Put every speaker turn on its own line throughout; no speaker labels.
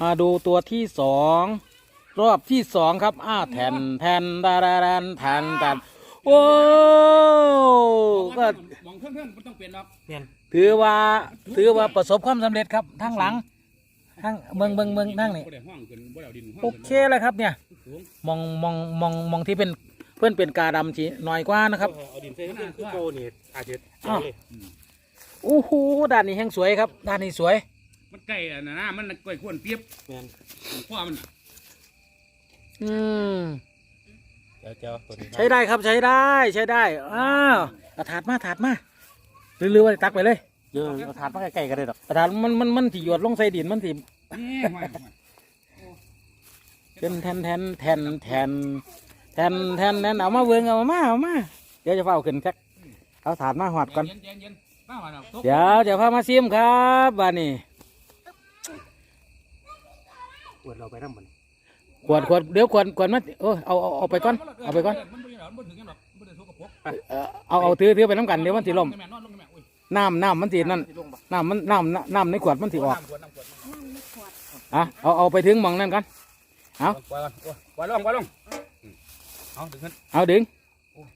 มาดูตัวที่สองรอบที่สองครับ อ้าแทนแทนดาราดันแทนแทนโอ้ก็
มองเครื่องๆมันต้องเปลี่ยนครับ
เปลี่ยน
ถือว่าถือว่าประสบความสำเร็จครับทั้งหลังทั้งเมืองเมืองเมืองนั่งนี่
บ่ได้ห้องเกินบ่ได้เอาดินห้อง
โอ
กิน
เคเลยครับเนี่ย
สูง
มองมองมองมองที่เป็นเพื่อนเป็นกาดำทีหน่อยกว่านะครับ
เอาดินใส่ขึ้นคือโกนี่อาจจะ
อ้าว
เลย
โอ้โหด้านนี้แห้งสวยครับ ด้านนี้สวย
มันใกล้อะนะนะมันใกล้ควรเปรียบ
แม่น
พ่อมันน่ะ
อืม
เจ้าเจ้าตัวนี้
ใช้ได้ครับใช้ได้ใช้ได้อ้าวเอาถาดมาถาดมาหรือหรือว่าตักไปเลย
เดี๋ยวเอาถาดมาใกล้ๆกันเลยดอก
เอาถาดมันมันมันสิหยดลงใส่ดินมันสิ
นี่ห่วยห่วย
เป็นแทนแทนแทนแทนแทนแทนแทนเอามาเวิงเอามาเอามาเดี๋ยวจะเฝ้าขึ้นครับเอาถาดมาหอดก่อน
เย็นเย็นเย็นบ้าว่าเราตก
เดี๋ยวจะพามาซิมครับบ้านนี้
ป วดเราไปน้ำมัน
ขวดขวดเดี๋ยวขวดขวดมาโอ้ยเอาเอาเอาไปก่อนเอาไปก่อน
มันบ่ได้หรอกมันบ่ถึงกันหรอกมันบ่ได้ทุกกระปก
เอ่อเอาเอาถือถือไปน้ำกันเดี๋ยวมันสิล่ม
แม่นอนลงแม่อุ้ย
น้ำน้ำมันสินั่นน้ำมันน้ำน้ำน้ำในขวดมันสิออก
น้ำขวดน้ำขวด
อะเอาเอาไปถึงหมองนั่นก่อน
ปล่อยก่อนปล่อยลงปล่อยลงอืมเอาถึงขึ้น
เอาดึง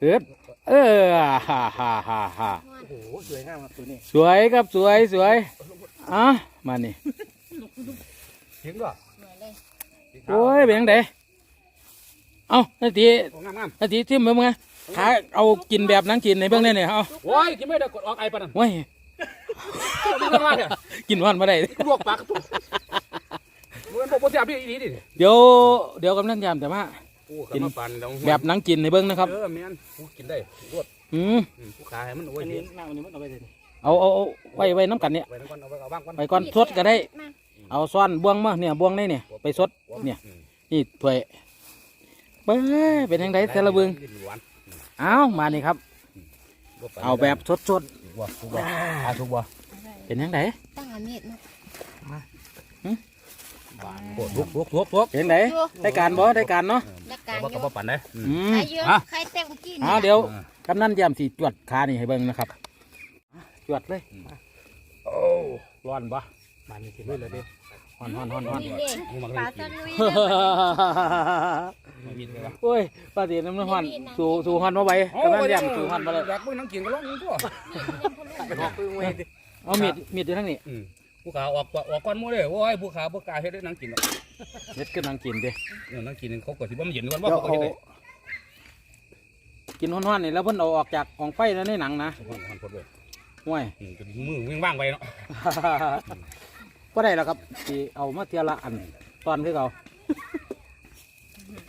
เอิดเออฮ่าฮ่าฮ่าฮ่า
โอ้โหสวยงามครับตัวนี้
สวยครับสวยสวยอะมานี่
ถึงก็
โอ้ยเป็นยังไงเอานาที
โอ้งามงาม
นาทีที่มึงไงขาเอากินแบบนั้นกินในเบื้องนี้เนี่ยเอา
โอ้ยกินไม่ได้กดออกไอปะนั่น
โอ้ย
มันก็มาเนี่ย
กินวันมาได้
ลวกปากกระตุกมันบอกว่าจะพี่อีนี่ดิ
เดี๋ยวเดี๋ยวกำนันยามแต่ว่า
โอ้กินมาปั่นแล้ว
แบบหนังกินในเบื้องนะครับ
เออแม่นกูกินได้รวด
อืม
อืมผู้ขายให้มันโอ้ย
อัน
เห็
นี้
น
หน้าวันนี้มันเอาไปเลย
เอาเอาเอาไว้ไว้น้ำกันเนี่ย
ไว้นั่นก่อนเอาไว้เอาบ้างก่อน
ไปก่อนสดก็ได้ เอาซ้อนบ่วงมาเนี่ยบ่วงนี่เนี่ยไปสดเนี่ย
อืม
นี่ถ้วยเบ้ยเป็นยังไงแต่ละเบือง
หวาน
เอามานี่ครับ
บ่ปั่น
เอาแบบสดสด
ถูกบ่ถูกบ่อ่าถูกบ่
ๆเป็นยังไง
ตั้งอันนี้เนาะ
โอ้ถูกถูกถูกถูก
เป็นยังไงได้การบ่ได้การเนาะ
และการ
บ่
เย
ก็
อะ
บ่ปั่นได้อืม
อืม
ใครเยอะ
อะ
ใครเต็มกิน
เอาเดี๋ยวกำนันยามสีจวดขานี่ให้เบิ่งนะครับจวดเลย
โอ้ร้อนบ่
มานี่สิเลยเลยดิ
ฮอนฮอนฮอนฮอน
นี่เด็ก
มึงมา
ปลา
กิ
ส
น
ลุย
มากินเลยวะ
โอ้ยปลาตีน้ำมันฮอนสู่สู่ฮอนมาไว้กำนันยามสู่ฮอนมาเลย
อยากเบิ่งนังกินก็ร้องตัว
บอกปึ้งไว้ดิ
เอามีดมีดอยู่ทั้งนี้
อืมผู้ขาออกออกก่อนหมู่เด้อโอ้ยผู้ขาบ่กล้าเฮ็ดได้นังกินหรอก
เด็ดขึ้นนังกินดิ
เออนังกินเขาก็สิบ่มันเย็นก่อนบ่
เดี๋ยว
เขาก็
เอา
เฮ็ดได้
กินฮอนๆนี่แล้วเพิ่นเอาออกจากกองไฟแล้วในหนังนะ
ฮ้อนฮ้อนพดเลย
ห่วย
อืมจนมือวิ่งว่างไปเนาะ
ก็ได้แล้วครับที่เอามาเทียละอันตอนคือเขา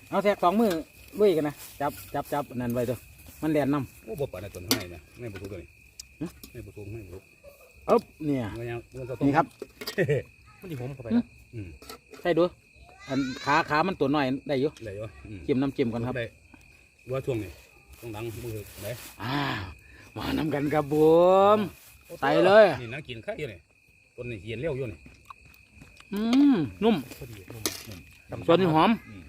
เอาแทกสองมือลุยกันนะจับจับจับอันนั่นไว้เถอะมันแดนน้
โอ้บ่ปานในต้นให้นะไม่บ่ถูกตัวนี้ไม่บ่ถูกไม่บ่ถูกำ
อ๊บเนี่ย
เงินยังเงินตัว
นี่ครับ
มันดีผมเข้าไป
อื
แล้ว
ม
อืม
ใช่ดูอันขาขามันตัวน้อยได้อยู่
ได้อยู่อืม
จิ้มน้ำจิ้มกันครับ
ได้ว่าช่วงนี้ต้องดังมือได้
อ้าวมาน้ำกันครับผม ไต่เลย
นี่นังกินไข่อยู่นี่ ต้นนี้เย็นเร็วอยู่นี่
อืมนุ่ม
พอดีนุ่ม
ส่วนนี้หอม
อืม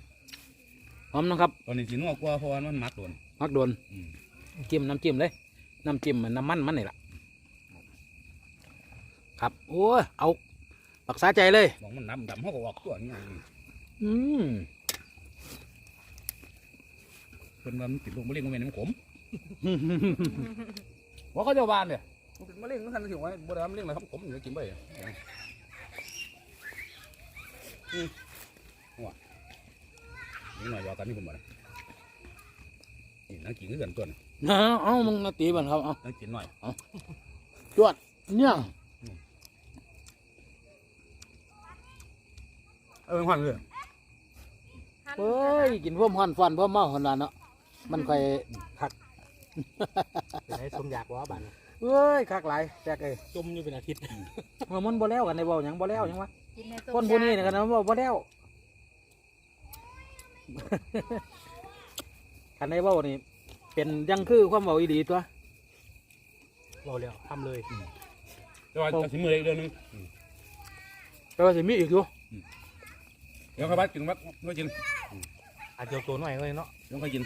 หอมนะครับ
ตอนนี้สินัวกว่าเพราะว่ามันมักโดน
มักโดน
อืม
จิ้มน้ำจิ้มเลย น้ำจิ้มมันน้ำมันมันนี่แหละครับ โอ้ยเอาปักษาใจเลย
มองมันน้ำดำเขาก็ออกตัวนี่
อืม
เพิ่นว่ามันติดลงมะเร็งมันเป็นน้ำขม ว่าเขาเจ้าบ้านเนี่ย มันเป็นมะเร็งนั่นสิว่าบ่ได้มะเร็งเลยครับขมอยู่กินไปอืมว่านี่หน่อยว่ากันนี่ผมบ่นะนี่นังกินคือกันตัวนี้
เอาเอามึงมาตีบันครับเอา
นังกินหน่อย
จวดเนี่ย
เออหวานเลย
เฮ้ยกินพวกหอนฟันพวกเมาหอนลานเนาะมันค่อยคัก
เป็นไงสมอยากว่าบ้าน
เฮ้ยคักหลายแจกเอ้ย
จมอยู่เป็นอาทิตย์
เมื่อมันบ่แล้วกันในบ่หยังบ่แล้วหยังวะ
กินใน
คนผู้นี้นี่กันนะบ่บ่แล้ว คันในบ่นี่เป็นยังคือความเบาอีดีตัว
เราแล้วทำเลย
แต่ว่าจะสิมืออีกเรื่องนึง
แต่ว่าสิมีอีกอยู่
เดี๋ยวเขาบ้านกินบ้านก็กิน
อาจจะตัวหน่อยเลยเนาะ
เดี๋ยวเขากิน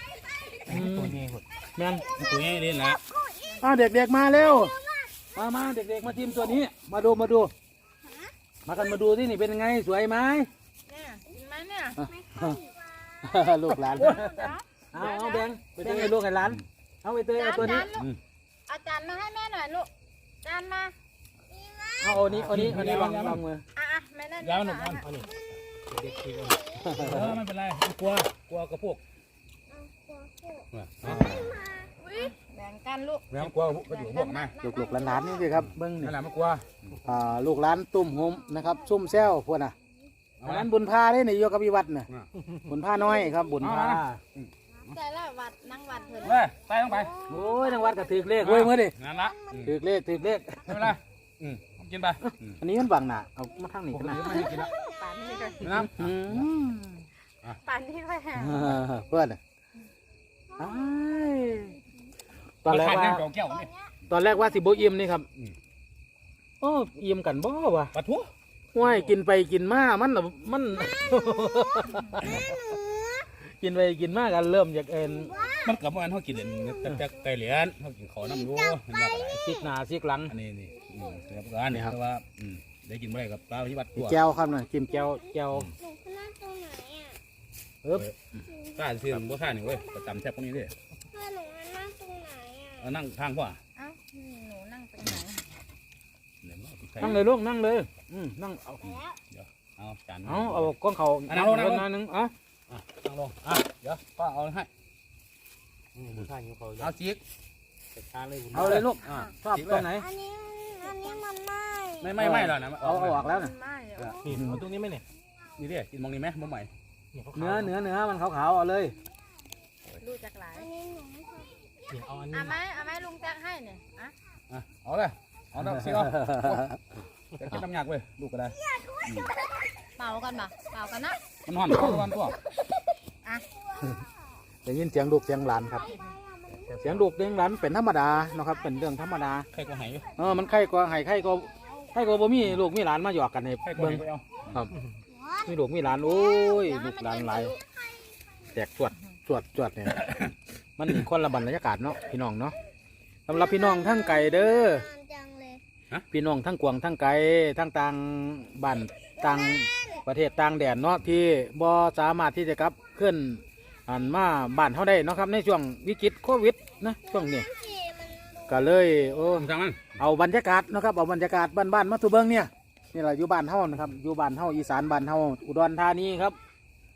ตัวนี้หมด
แม่น
ตัวนี้เล่นละ
อ้าวเด็กๆมาเร็ว มามาเด็กๆมาทีมตัวนี้ มาดูมาดู มากันมาดูที่นี่เป็นไงสวยไหม
เนี่ยเห็นไหมเนี่ย
ลูกหลาน เอาเอาแบงค์แบงค์ให้ลูกให้หลาน เอาไปเตยเอาตัวนี้
จานลูกเอาจารย์มาให้แม่หน่อยลูกจานมา
เอาเอานี้เอานี้เอานี้วางวางมือ
อะอะแม่นั่น
ยาวหนุ่ม
อะ
อันนี้เด็กกิน
เออไม่เป็นไรกลัวกลัวกระพวก
อุ๊ยแบ่งกันลูก
แม่กลัวก็อยู่พวกนะ
ลูกลูกหลานหลานนี่สิครับเบิ้งนี่
นั่นแหละไม่กลัว
อ่าลูกหลานตุ่มโฮมนะครับซุ่มแซวพวกน่ะ
เอา
อัน
ละ
นั้นบุญพาได้ในโยกับวิวัฒน์น่ะ
อะ
บุญพาน้อยครับบุญพา
เอาละ
แต่ละวัดนั่งวัดเพิ่น
เว้ยใส่ลงไป
โอ้ยนางวัดก็ถือเลขเว้ยมื่อดิ
นั่นละอืม
ถือเลขถือเลข
ไม่เป็นไรอืมกินไปอืม
อันนี้มันบังหน้าเอามาทางนี้
ผม
กันนะ
ไม่ให้กินละ
ป่านนี้ก็
นะ
อืม
ป่านนี้ก็แห้ง
อ่าเพื่อนน่ะอ้าย ตอนแรกว่า
เก่า แก้วนี่
ตอนแรกว่าสิบอิ่มนี่ครับ
อืม
โอ้อิ่มกันบ่วะ
ปลาทู
ห้วยกินไปกินมา มันน่ะมัน กินไปกินมากันเริ่มจากเอ็น
มันกับมันเขากินเด่นแต่ไก่เหรียญเขากินขอน้ำรู้เห็นแบบอะไร
ซิกหน้าซิกหลัง
อันนี้นี่อืมเรียบร้อยนี่ครับว่าอืมได้กินอะไรกับปลาพิบัติตัว
แก้วครับน่ะกินแก้วแก้ว
หนูขึ้นนั่งตรงไหนอะ
เอ๊บ
ข้าซื้อมันบ่ข้านี่เว้ยประจำแทบพวกนี้เด้
เพื่อ
เอานั่งทางพ่อ
เอ้าหนูนั่งตรงไหน
เดี๋ยวเอาไปใส่
นั่งเลยลูกนั่งเลยอืมนั่งเอา
แล้ว
เอาจาน
เอาเอาก้อนเขา
อันนั้นลงนั่งลง
หน่อยหนึงเอะ
อะนั่งลงอะเดี๋ยวป้าเอาให้
บุญท่านอยู่เขา
เอาจิก
จัดการเลยบุญ
เอาเลยลูก
อะ
ชอบตรงไหน
อันนี้อันนี้มันไหม้
ไม่ไม่ไม่หรอกนะ
เอาเอาออกแล้ว
มั
น่ะ
นไหม้เหรอ
นี่เอาตรงนี้ไหมเนี่ย
นี่ดิกินมองนี่ไหมมองใหม่
เนื้อเนื้อเนื้อมันขาวๆเอาเลย
ดูจากหลาย
นี่ เอาอันนี้
อะไหมอะไหมลุงแจ็คให้เนี่ยอะ
อะเอาเลยเอาดอกสิเอาจะกินน้ำยากเว้ยลูกก็ได้
เป่ากันป่ะเป่ากันนะ
มันห่อนตัวมันตัว
ได้ยินเสียงลูกเสียงหลานครับ เสียงลูกเสียงหลานเป็นธรรมดาเนาะครับ เป็นเรื่องธรรมดา
ใครก็หาย
เออมันไข่กว่าไห้ไข่ก็ไข่ก็บ่มีลูกมีหลานมาหยอกกันให้
ใครก็
เบิ่ง
หายไปเอา
ครับมีลูกมีหลานโอ้ยลูกหลานหลายแตกสวดสวดสวดเนี่ย มันอีกคนละบรรยากาศเนาะพี่น้องเนาะสำหรับพี่น้องทั้งไก่เด้อ
จังเลย
พี่น้องทั้งกวางทั้งไก่ทั้งต่างบ้านต่างประเทศต่างแดนเนาะที่บ่สามารถที่จะกลับขึ้นอันมาบ้านเฮาได้เนาะครับในช่วงวิกฤตโควิดนะช่วงนี้ก็เลยโอ้
ทางมัน
เอาบรรยากาศเนาะครับเอาบรรยากาศบ้านๆมาสู่เบิ่งเนี่ยนี่แหละอยู่บ้านเฮานะครับอยู่บ้านเฮาอีสานบ้านเฮาอุดรธานีครับ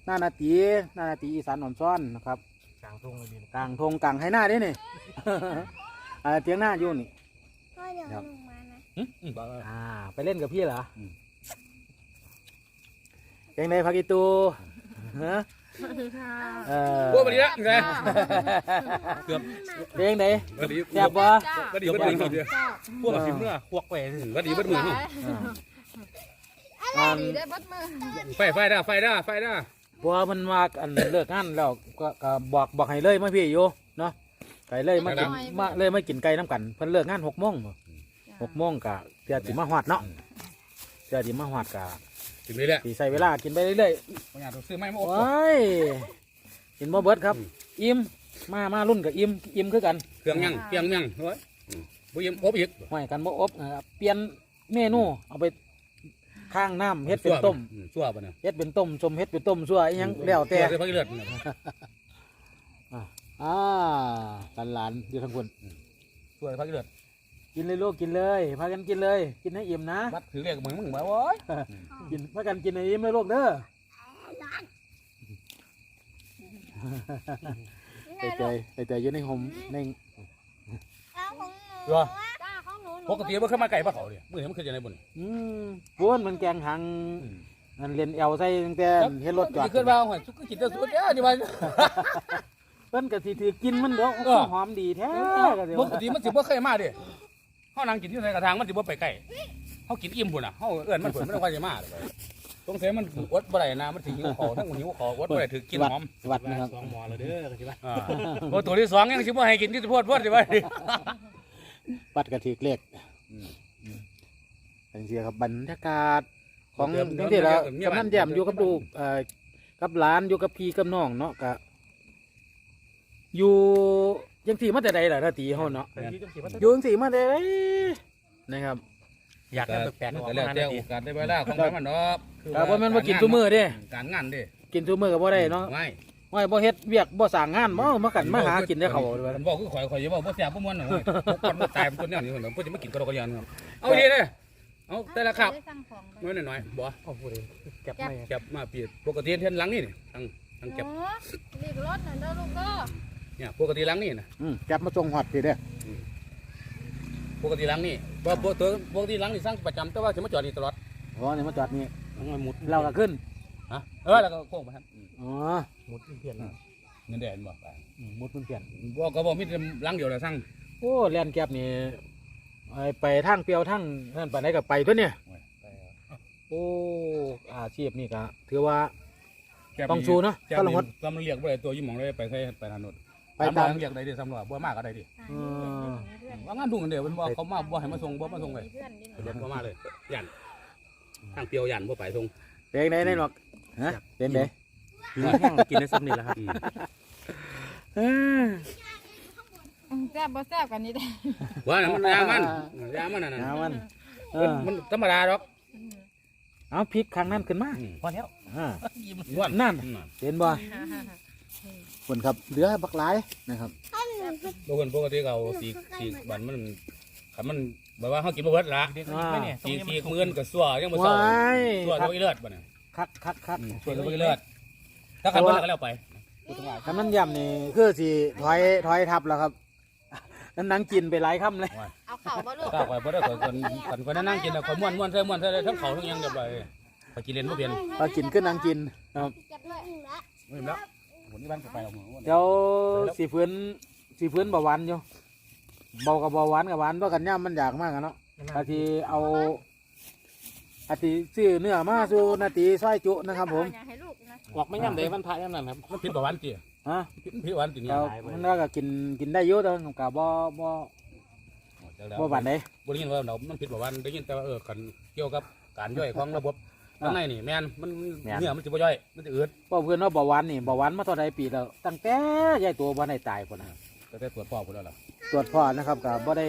หน้านาตีหน้านาตีอีสานอ่อนซ้อนนะครับ
ก ลางทงเลยดี
กลางทงกลางให้หน้าเด้นี่ อ่าเตียงหน้าอยู่นี่
พ่อเดี๋ยวหนูมานะ
อืมอืมบ้า
อ่า ไปเล่นกับพี่เหรออ
ม
ยังไงพักอีตูฮะเออ
โอ้บัดนี้ละไงเกือบ
เพลงไหน
บัดนี้
แซ่บบ่
บัดนี้บัดมือเดียว
พวกสิเมื่อพวกไป
บัดนี้บัดมือ
อ่า
ได้บัดมือ
ไฟไฟได้ไฟได้ ไฟได้
บัวมันมาอันเลิกงานแล้วก็ก็บอกบอกให้เลยมาพี่อยู่เนาะไก่เลยมากินมาเลยมากินไก่น้ำกันเพิ่นเลิกงานหกโมงบ่หกโมงกะเดี๋ยวสิมาหอดเนาะเดี๋ยวสิมาหอดกะ
ถึงนี้แหละ
สิใส่เวลากินไปเรื่อย
ผมอยากซื้อไม้มา
ๆ
อบ
โอ้ยกินบ่เบิดครับ อิ่มมามารุ่นกับอิ่มอิ่มคือกัน
เครื่องยังเพียงยังเฮ้ยบุยมอบอีก
ห้อยกันบ่อบนะครับเปลี่ยนเมนูเอาไป ข้างน้ำเฮ็ดเป็นต้ม
ชั่วป่ะเนี่ย
เฮ็ดเป็นต้มชมเฮ็ดเป็นต้มซั่วอีหยังแล้วแต่
ชั่วพักเลือด
อ่าหลานๆอยู่ทั้งคน
ชั่วพักเลือด
กินเลยลูกกินเลยพากันกินเลย กินให้อิ่มนะ
บัดถือเรียกมึงมึงมาโว้ย
กินพากันกินให้อิ่มเลยลูกเด้อ
ไง
ไอ้ใจ
ลูก
ไอ้ใจอยู่ในห่มใน
เอาของหนู
ชั่ว
จ้าของหนูหนู
ปกติมันขึ้นมาไก่ปลาเขาเนี่ยมือเห็นมันขึ้นยังไงบุญ
อืมบ้วนมันแกงหังอันเรียนแอวใส่ตั้งแต่เฮ็ดรถจอด
ขึ้นมาหอยสุกกินแต่สุกเยอะนี่มัน
เพิ่นก็สิถือกินมันเด้อ
เออ
หอมดีแท้ก็สิ
ป
ว่าก
ติมันสิบ่เคยมาดิเขานั่งกินที่ในกระถางมันสิบ่ไปไก่เขากินอิ่มพุ่นอะเขาเอื้อนมันพุ่นไม่ต้องคอยจะมาเลยตรงเสียมันอดบ่ได้นะมันถึงหิวคอทั้งหิวคออดบ่ได้ถือกินหอม
วัดนะครับ
สองหมอแล้วเด้อใช่ปะ
อ่าโอ้ตัวที่สองยังสิบ่ให้กินที่พวดพวดสิว่า
วัดกระถือเลขจังซี่ครับบรรยากาศ ของจังซี่ล่ะกำนันแย้มอยู่กับลูกเอ่อกับหลานอยู่กับพี่กับน้องเนาะก็อยู่จังซี่มาแต่ใดล่ะถ้าตีเฮาเนาะ
แต่ที่ต้องเสียว่า
อยู่จังซี่มาแต่ใดนะครับ
อยากให้แปลกๆออก
ก็
มา
แล้ว
หา
แต่
นาที
โอกาสได้เวลาของมันเนาะคือ
แต่ว่ามันมากินซุมื้อเด้
การงานเด้
กินซุมื้อก็บ่ได้เนาะ
ไม่
ว่าบ่เฮ็ดเวียกบ่สร้างงานบ่มากันมาหากินได้เขาด้วย
มันบอกคือข่อยข่อยจะบอกบ่แซ่บบ่ม่วนหน่อยพวกคนบ่ตายเป็นคนแนวนี้เหมือนเพิ่นจะมากินกระดกกระยานครับเอาดีเด้เอาแต่ละครับ
ได้สั่งของไป
น้อยหน่อยๆบ่
โอ้โหเก็บไม่
เก็บมาปีปกติเทียนหลังนี่นี่ทั้งทั้งเก็บ
โอ้รีบรถหน่อยเด้อลูกเด้อ
เนี่ยปกติหลังนี่นะ
อืมจับมาส่งฮอดพี่เด้อ
ปกติหลังนี่บ่บ่ตัวปกติหลังนี่สร้างประจำแต่ว่าสิมาจอดนี่ตลอด
อ๋อนี่มาจอดนี่
มันมุด
เราก็ขึ้น
ฮะเออแล้วก็โค้งไปครับ
อ๋อ
ห มุดเปลี่ยน
เงินแดนบ่ไป
อืมมุดมันเปลี่ยน
บ่ก็บ่มีแต่หลังเดียวแล้วสร้าง
โอ้แล่นแก็บนี่ไอ้ไปทางเปียวทางนั่นไปไหนก็ไปตัวเนี่ย
โอ้ยไปเอา
โอ้อาชีพนี่ก็ถือว่า
แก้ม
ต้องสู้เนอะ
แก้ม
ก็ลงวัด
ก็มันเรียกบ่ได้ตัวยี่หมองเลยไปใส่ไปทางโน้น
ไปตาม
เรียกได้ดิสำรวจบ่มากก็ได้ดิ
อืม
ว่างานดุงกันเด้อเพิ่นบ่เขามาบ่ให้มาส่งบ่มาส่งเลย
เพื่อนดิ
รถบ่มาเลยยันทางเปียวยันบ่ไปส่ง
เป็นไงได้หรอกฮะเป็นไง
กินได้ซ้ำนี่แหละครับ
อืม
เออ
แซ่บบ่แซ่บกันนี่ได้
ว่าน่ะมันยามันยามันน่ะ
เอามันเอ
มัน
อ
มันธรรมดาดอก
เอาพริกครั้งนั้นขึ้นมา
อืม
พอแล้ว
อ่า
อ้วน
นั่น
อืม
เห็นบ่คนครับเหลือบักหลายนะครับ
บ่เพิ่นปกติก็เอาสีสีบันมันคันมันแบบว่าเฮากินบ่เบิดละ
เด็กคนนี้ไม่เนี่ย
สีสีหมื่นก็ซัวยังบ่เซา
ว้าย
ซัวตัวอีเลือดบ่เนี่ย
คักคักคัก
ซัวตัวอีเลือด ถ้าคันเบิดแล้วก็แล้วไป
คำนั้นย่ำนี่คือสิถอยถอยทับแล้วครับนั่นนังกินไปหลายคำเลย
เอาเข่าบ่ลูก
ก้าวไปบ่ได้คนคนคนคนนั่งกินน่ะคนม่วนม่วนใส่ม่วนใส่ทั้งเขาทั้งหยังเรียบร้อยไปกินเล่นบ่เปลี่ยน
พอกินขึ้นนังกินครับ
เก็บเลย
ไม่แล้ววันนี้บ้านก็ไปเอาหมด
เดี๋ยวสีฟื้นสีฟื้นเบาหวานอยู่เบากับเบาหวานกับหวานเพราะกันย่ำมันอยากมากอะเนาะอาทีเอาอาทีซื้อเนื้อมาสู่นาทีซอยจุนะครับผม
อย่าให้ลูกนะ
ออกไม่ย่ำเดมันพายย่ำนั่นครับ
มันผิดประวันติ
ฮะ
ผิดผิดประวันตินี่
เรามันก็กินกินได้เยอะแต่กับบ่บ่บ่หวานเลย
บ่ได้ยินว่าเรามันผิดประวันได้ยินแต่ว่าเออคันเกี่ยวกับการย่อยของระบบข้างในนี่แม่นมันเนื้อมันสิบ่ย่อยมันสิอืด
เพราะเพื่อนว่าเบาหวานนี่เบาหวานมาเท่าไรปีแล้วตั้งแต่ยายตัวบ่ได้ตายคนนะ
ก็ได้ตรวจพ่อพุ่นแล้วล่ะ
ตรวจพ่อนะครับกับบ่ได้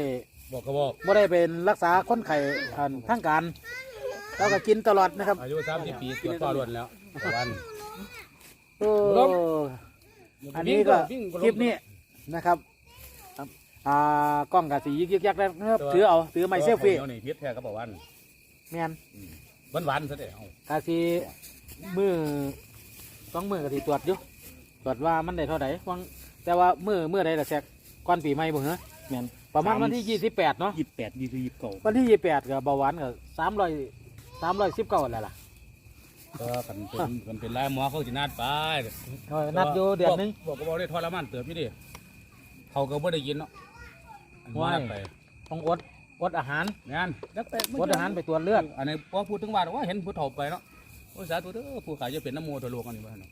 บอกก็บอก
บ่ได้เป็นรักษาคนไข้อันทางการเราก็กินตลอดนะครับ
อายุ30ปีตรวจพ่อล้วนแล้วประวัน
โอ้อันนี้ก็คลิปนี้นะครับครับอ่ากล้องกับสียึกยึกยักแล้วนะครับถือเอาถือไม้เซลฟี่
ดี๋ยวนี่ผิดแท้ก็ประวัน
แม่น
หวานๆซะเด้เอา
กาสีมือสองมือก็สิตรวจอยู่ตรวจว่ามันได้เท่าไหร่วังแต่ว่ามือมือใดล่ะแซกก่อนปีใหม่บ่เหรอแม่นประมาณวันที่ยี่สิบแปดเนาะ
ยี่สิบแปดยี่สิบยี่สิบเก้า
วันที่ยี่แปดกับเบาหวานกับสามร้อยสามร้อยสิบเก้าแล้วล่ะ
ก็คันเป็นคันเป็นลายหมอเขาสินัดไป
เออนัดอยู่เดือนหนึง
บอกก็บอกได้ทรมานเติบนี่ดิเขาก็บ่ได้กินเนาะอันนี้
ว้าย
นัดไป
ต้องอดอดอาหาร
งานแล้วไป
อดอาหารไปตรวจเลือด
อันนี้พอพูดถึงว่าว่าเห็นผู้เฒ่าไปเนาะโอ้ยสาธุเด้อผู้ขายจะเป็นน้ำโมตัวโลกอันนี้บ่เนาะ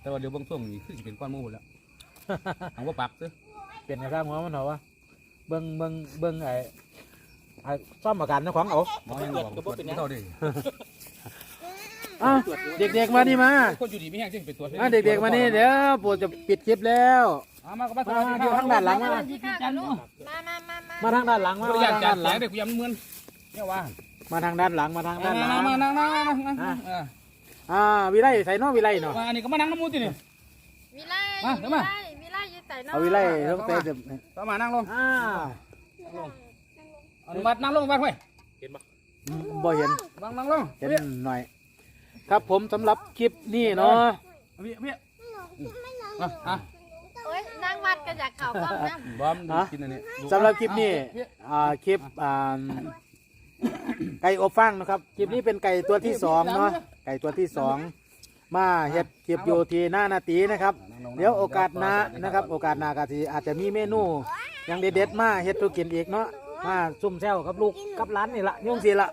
แต่ว่าเดี๋ยวเบางช่วงนี้คือสิเป็นก้อนหมูหมดแล้วเอาว่าปักซื้อ
เปลี่ยนกระซ้างหัวมันเหรอวะเบิ้งเบิ้งเบิ้งไอ้ไอ้ซ่อมอาการเจ้าของเอา
หมอยังบอกว่าผู้เฒ่าดิ
อะเด็กๆมานี่มา
คนอยู่ดีไม่แห้งจริงเป็นตัว
อะเด็กๆมานี่เดี๋ยวปู่จะปิดคลิปแล้ว
เอามาก็มา
มามาอยู่ข้างด้านหลังมา
สวัสดีค่ะลูกมามามามา
มาทางด้านหลังมา
บ่
มา
อยาก
ทาง
จั
ด้า
ด
นหลัง
หลายเด็กกูยำมึนเนี่ยว่า
มาทางด้านหลังมาทางด้านหลัง
มานั่งนั่งนั่งนั่ง
อะอ่าวิไลใส่เนอวิไลเนาะ
มาอันนี้ก็มานั่งน้ำมูตินี่
วิไล
มาเดี๋ยวมา
วิไลอยู่ใส่น้
เอาวิไลต้องเตะเดี๋ยว
ก็มานั่งลง
อ่า
อนุมัตินั่งลงบ้านห้วย
บ่เห็น
นั่งนั่งลง
เห็นหน่อย ครับผมสำหรับคลิปนี้เนาะ
พี่พี่อะอะ
โอ้ยนางวัดก็อยากเข่าก้องนะ
บอมกินอันนี้
สำหรับคลิปนี้อ่าคลิปอ่าไก่อบฟางนะครับคลิปนี้เป็นไก่ตัวที่สองเนาะไก่ตัวที่สองมาเฮ็ดคลิปอยู่ที่หน้านาตีนะครับ เดี๋ยวโอกาสหน้านะครับ โอกาสหน้าก็สิอาจจะมีเมนูอย่างเด็ดๆมาเฮ็ดตัวกินอีกเนาะมาซุ่มแซวกับลูกกับร้านนี่ละยุ่งสิละ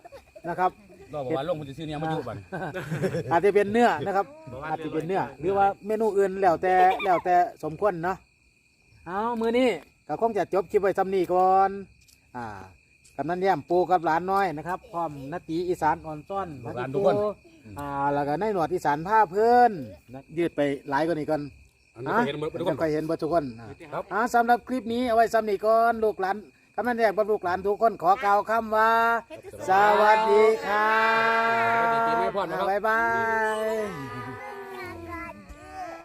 นะครับ
รอบอกว่าลงมันจะซื้อเนี่ยมาอยู่บ้าน
อาจจะเป็นเนื้อนะครับ อาจจะเป็นเนื้อหรือว่าเมนูอื่นแล้วแต่แล้วแต่สมควรเนาะเอามือนี้ก็คงจะจบคลิปไว้ซ้ำนี้ก่อนอ่ากำนันแย้มปูกับหลานน้อยนะครับพร้อมนาตีอีสานอ่อนซ้อน
ลูกหลาน
นา
ทุ
ตี
กคน
ปูอ่าแล้วก็ในหนวดอีสานผ้าเพื่อนนะยืดไปหลายกว่านี้ก่อน
อันนี้
อะ
ก็เห็นหมดทุกค
จะ
น
ค่อยเห็นเบ่ทุกคนอะ
ครับ
อ่าสำหรับคลิปนี้เอาไว้ซ้ำนี้ก่อนลูกหลานคำนั้นแรกบรรลุหลานทุกคนขอกล่าวคำว่า สวัสดีครับ
สวัสดีปีใหม่พรนะครับ
บ๊ายบาย